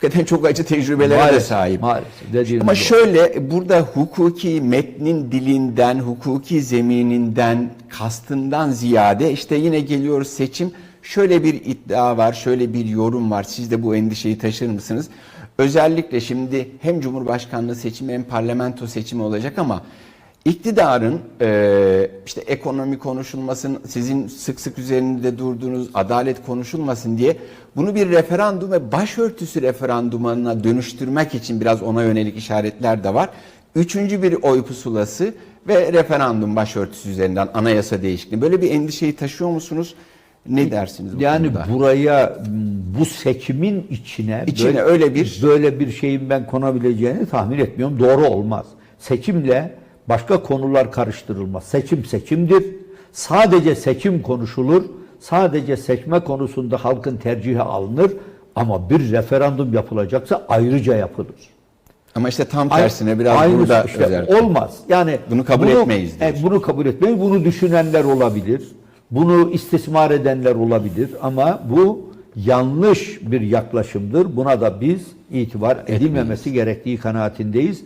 hakikaten çok acı tecrübelere de Maalesef, sahip. Maalesef. Ama doğru. şöyle burada hukuki metnin dilinden, hukuki zemininden, kastından ziyade işte yine geliyoruz seçim. Şöyle bir iddia var, şöyle bir yorum var. Siz de bu endişeyi taşır mısınız? Özellikle şimdi hem Cumhurbaşkanlığı seçimi hem parlamento seçimi olacak ama iktidarın e, işte ekonomi konuşulmasın, sizin sık sık üzerinde durduğunuz adalet konuşulmasın diye bunu bir referandum ve başörtüsü referandumuna dönüştürmek için biraz ona yönelik işaretler de var. Üçüncü bir oy pusulası ve referandum başörtüsü üzerinden anayasa değişikliği. Böyle bir endişeyi taşıyor musunuz? Ne dersiniz bu Yani konuda? buraya bu seçimin içine, İçine öyle bir- böyle bir şeyin ben konabileceğini tahmin etmiyorum. Doğru olmaz. Seçimle başka konular karıştırılmaz. Seçim seçimdir. Sadece seçim konuşulur. Sadece seçme konusunda halkın tercihi alınır. Ama bir referandum yapılacaksa ayrıca yapılır. Ama işte tam tersine biraz Aynısı burada işte olmaz. Yani Bunu kabul etmeyiz e, bunu kabul etmeyiz. Bunu düşünenler olabilir. Bunu istismar edenler olabilir ama bu yanlış bir yaklaşımdır. Buna da biz itibar edilmemesi gerektiği kanaatindeyiz.